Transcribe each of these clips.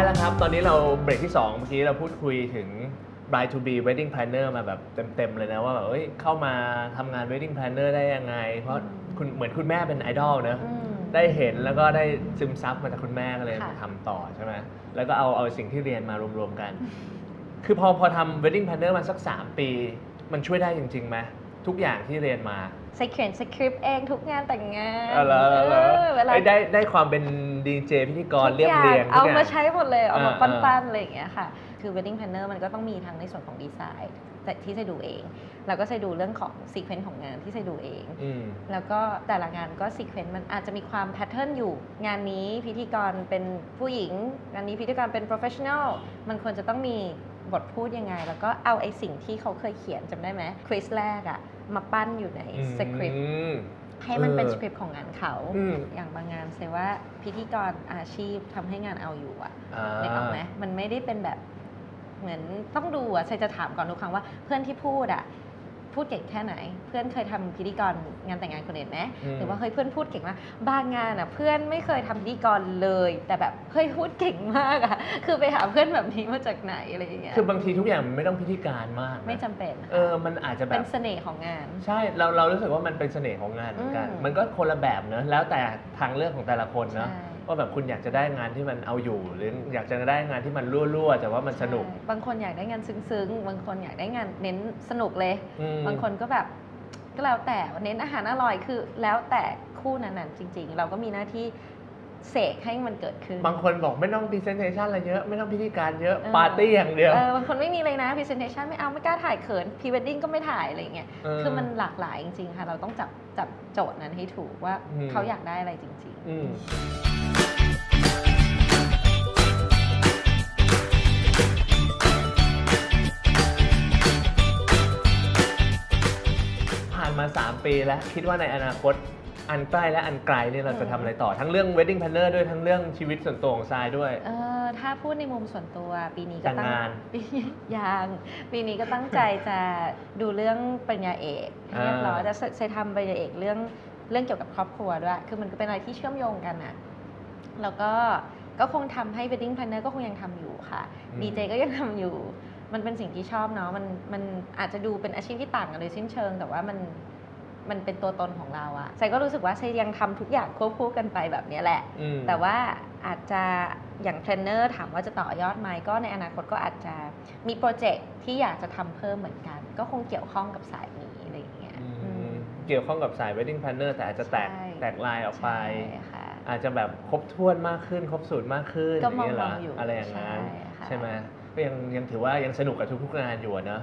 รกสุดท้ายแล้วครับ ตอนนี้เราเบรกที่ 2 เมื่อกี้เราพูดคุยถึง bride to be wedding planner มาแบบเต็ม ๆ เลยนะ ว่าแบบเอ้ยเข้ามาทำงาน wedding planner ได้ยังไง เพราะคุณเหมือนคุณแม่เป็นไอดอลเนอะอืม ได้เห็นแล้วก็ได้ซึมซับมาจากคุณแม่ก็เลยค่ะทำต่อใช่ไหมแล้วก็เอาเอาสิ่งที่เรียนมารวม ๆ กัน คือพอพอทำ wedding planner มาสัก 3 ปี มันช่วยได้จริงๆไหมทุกอย่างที่เรียนมาใส่เขียนสคริปต์เองทุกงานแต่งงานอ๋อเหรอเหรอเออเวลาเอ้ยได้ได้ความเป็น ดีเจพิธีกรทุกเรียบเรียงเอาทุกย่งมาใช้หมดเลย เอามาอ่าปั้นๆอะไรอย่างเงี้ยค่ะ คือ wedding planner มันก็ต้องมีทั้งในส่วนของดีไซน์แต่ที่จะดูเอง แล้วก็จะดูเรื่องของซีเควนต์ของงานที่จะดูเองอืมแล้วก็แต่ละงานก็ซีเควนต์มันอาจจะมีความแพทเทิร์นอยู่ งานนี้พิธีกรเป็นผู้หญิง งานนี้พิธีกรเป็น professional มันควรจะต้องมีบทพูดยังไง แล้วก็เอาไอ้สิ่งที่เขาเคยเขียนจำได้ไหมควิสแรกอะมาปั้นอยู่ในสคริปต์อืมให้มันเป็นเออสคริปต์ของงานเขาอืมอย่างบางงานเซว่า พิธีกรอาชีพทำให้งานเอาอยู่อะอ่านึกออกไหมมันไม่ได้เป็นแบบเหมือนต้องดูอะใชจะถามก่อนทุกครั้งว่าเพื่อนที่พูดอะ พูดเก่งแค่ไหน เพื่อนเคยทำพิธีกรงานแต่งงานคนอื่นไหมอืมหรือว่าเฮ้ยเพื่อนพูดเก่งมากบางงานอะเพื่อนไม่เคยทำพิธีกรเลย แต่แบบเฮ้ยพูดเก่งมากอะคือไปหาเพื่อนแบบนี้มาจากไหนอะไรอย่างเงี้ยคือบางทีทุกอย่างมันไม่ต้องพิธีการมากนะไม่จำเป็นเออมันอาจจะแบเป็บนเสน่ห์ของงาน ใช่เราเรารู้สึกว่ามันเป็นเสน่ห์ของงานเหมือนกันอืมมันก็คนละแบบเนอะแล้วแต่ทางเลือกของแต่ละคนเนอะใช่ ว่าแบบคุณอยากจะได้งานที่มันเอาอยู่ หรืออยากจะได้งานที่มันรั่วๆแต่ว่ามันสนุกใช่บางคนอยากได้งานซึ้งๆ บางคนอยากได้งานเน้นสนุกเลย อืม บางคนก็แบบก็แล้วแต่เน้นอาหารอร่อยคือ แล้วแต่คู่นั้นๆจริง ๆ เราก็มีหน้าที่ เสกให้มันเกิดขึ้น บางคนบอกไม่ต้องพรีเซนเทชันอะไรเยอะไม่ต้องพิธีการเยอะเออปาร์ตี้อย่างเดียวเออบางคนไม่มีเลยนะ presentation ไม่เอาไม่กล้าถ่ายเขิน pre wedding ก็ไม่ถ่ายอะไรอย่างเงี้ยเออคือมันหลากหลายจริงๆค่ะ เราต้องจับจับโจทย์นั้นให้ถูกว่าอืมเขาอยากได้อะไรจริงอืมผ่านมา 3 ปีแล้ว คิดว่าในอนาคต อันใกล้และอันไกลเนี่ยเราจะทำอะไรต่อทั้งเรื่อง wedding planner ด้วยทั้งเรื่องชีวิตส่วนตัวของทรายด้วยๆเออถ้าพูดในมุมส่วนตัวปีนี้ก็แต่งตั้งงาน ปียังปีนี้ก็ตั้งใจจะดูเรื่องปริญญาเอกให้เรียบร้อยอ่า จะจะทำปริญญาเอกเรื่องเรื่องเกี่ยวกับครอบครัวด้วย คือมันก็เป็นอะไรที่เชื่อมโยงกันอะแล้วก็ก็คงทำให้ wedding planner ก็คงยังทำอยู่ค่ะ ดีเจก็ยังทำอยู่ มันเป็นสิ่งที่ชอบเนาะ มัน มันอาจจะดูเป็นอาชีพที่ต่างกันโดยสิ้นเชิง แต่ว่ามัน มันเป็นตัวตนของเราอะใส่ก็รู้สึกว่าใส่ยังทำทุกอย่างควบคู่กันไปแบบเนี้ยแหละอืมแต่ว่าอาจจะอย่างเทรนเนอร์ถามว่าจะต่อยอดไหมก็ในอนาคตก็อาจจะมีโปรเจกต์ที่อยากจะทำเพิ่มเหมือนกัน ก็คงเกี่ยวข้องกับสายนี้อะไรอย่างเงี้ยอืมอืมเกี่ยวข้องกับสาย wedding planner แต่อาจจะแตกใช่แตกลายออกไปใช่ค่ะอาจจะแบบครบถ้วนมากขึ้น ครบสูตรมากขึ้นก็อย่างเงี้ยเหรอมองๆอยู่อะไรอย่างนั้นใช่ค่ะใช่ไหมก็ยังยังถือว่ายังสนุกกับทุกๆงานอยู่อะเนอะ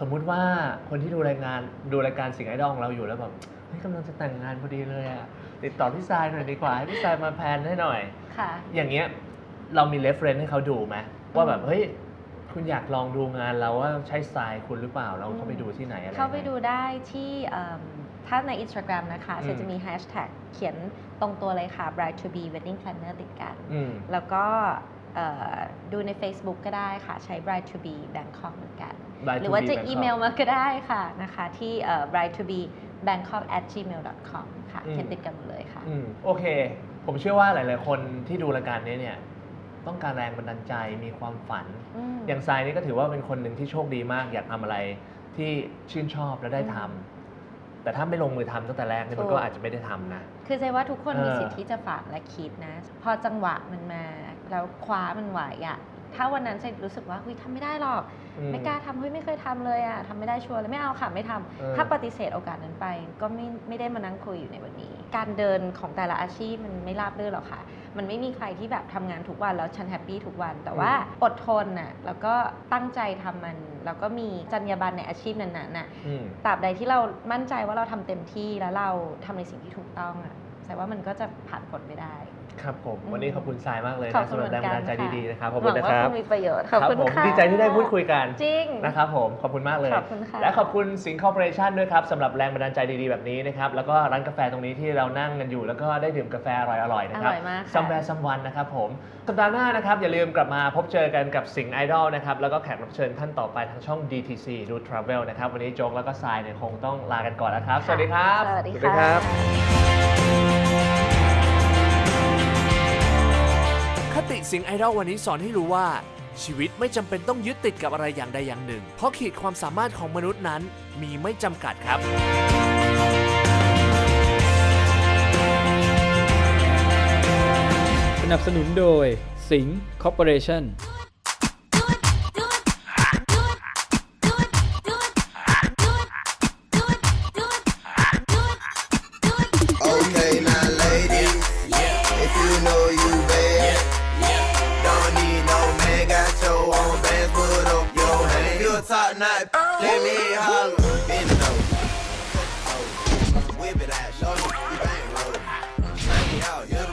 สมมุติว่าคนที่ดูรายงานดูรายการสิ่งไอดอลของเราอยู่แล้วแบบเฮ้ยกำลังจะแต่งงานพอดีเลยอะติดต่อพี่ทรายหน่อยดีกว่าให้พี่ทรายมาแพลนให้หน่อย ค่ะ อย่างเงี้ยเรามี reference ให้เขาดูไหมว่าแบบอืมเฮ้ยคุณอยากลองดูงานเราว่าใช่สไตล์คุณหรือเปล่าเราเข้าไปดูที่ไหนอะไร เข้าไปยังงดูได้ที่เอิ่มถ้าใน Instagram นะคะอืมจะจะมีแฮชแท็กเขียนตรงตัวเลยค่ะ bride to be wedding planner ติดกัน อืม แล้วก็เอ่อ ดูใน Facebook ก็ได้ค่ะ ใช้ bride to be Bangkok เหมือนกัน Bride ห to รือว่า be จะ Bangkok อีเมลมาก็ได้ค่ะนะคะ ที่เอ่อ bride to be bangkok at gmail com ค่ะอืม เขียนติดกันหมดเลยค่ะ อืมโอเค ผมเชื่อว่าหลาย ๆ คนที่ดูรายการนี้เนี่ย ต้องการแรงบันดาลใจมีความฝัน อืม อย่างทรายนี่ก็ถือว่าเป็นคนหนึ่งที่โชคดีมาก อยากทำอะไรที่ชื่นชอบและได้ทำอืมแต่ถ้าไม่ลงมือทำตั้งแต่แรกเนี่ยมันถูกก็อาจจะไม่ได้ทำนะ คือใจว่าทุกคนเออมีสิทธิ์ที่จะฝันและคิดนะ พอจังหวะมันมา แล้วคว้ามันไหวอะถ้าวันนั้นใจรู้สึกว่าเฮ้ยทำไม่ได้หรอก อืม ไม่กล้าทำเฮ้ยไม่เคยทำเลยอะทำไม่ได้ชัวร์เลยไม่เอาค่ะไม่ทำเออ ถ้าปฏิเสธโอกาสนั้นไป ก็ไม่ไม่ได้มานั่งคุยอยู่ในวันนี้ การเดินของแต่ละอาชีพมันไม่ราบรื่นหรอกค่ะ มันไม่มีใครที่แบบทำงานทุกวันแล้วฉันแฮปปี้ทุกวัน แต่ว่าอดทนน่ะแล้วก็ตั้งใจทำมัน แล้วก็มีจรรยาบรรณในอาชีพนั้นๆน่ะ อืม ตราบใดที่เรามั่นใจว่าเราทำเต็มที่แล้วเราทำในสิ่งที่ถูกต้องอะแต่ว่ามันก็จะผ่านผลไปได้ ครับผมอืมวันนี้ขอบคุณทรายมากเลยขอบนะคุณสำหรับแรงบันดาลใจเหมือนกันดีๆนะครับขค่ะอบคุณนะหวังคว่ารับณมีประโยชน์ขอบครับคุณผมค่ะดีใจที่ได้พูดคุยกันจริง นะครับผมขอบคุณมากเลย ขอบคุณค่ะและขอบคุณสิงคอร์ปอเรชันด้วยครับสำหรับแรงบันดาลใจดีๆแบบนี้นะครับแล้วก็ร้านกาแฟตรงนี้ที่เรานั่งกันอยู่ แล้วก็ได้ดื่มกาแฟอร่อยๆนะครับอร่อยมากค่ะซัมแวร์ซัมวันนะครับผม สัปดาห์หน้านะครับ อย่าลืมกลับมาพบเจอกันกับสิงห์ไอดอลนะครับ แล้วก็แขกรับเชิญท่านต่อไปทางช่อง DTC ดู Travel นะครับ วันนี้โจ๊กแล้วก็ทรายเนี่ยคงต้องลากันก่อนแล้วครับ สวัสดีครับ สวัสดีคค่ะ สิงไอดอลวันนี้สอนให้รู้ว่าชีวิตไม่จำเป็นต้องยึดติดกับอะไรอย่างใดอย่างหนึ่ง เพราะขีดความสามารถของมนุษย์นั้นมีไม่จำกัดครับ สนับสนุนโดยสิงห์คอร์ปอเรชั่น talk not. Let me holler. Bend it over. Whip it out. Show me. you Bang roll. Shake it out. Yeah.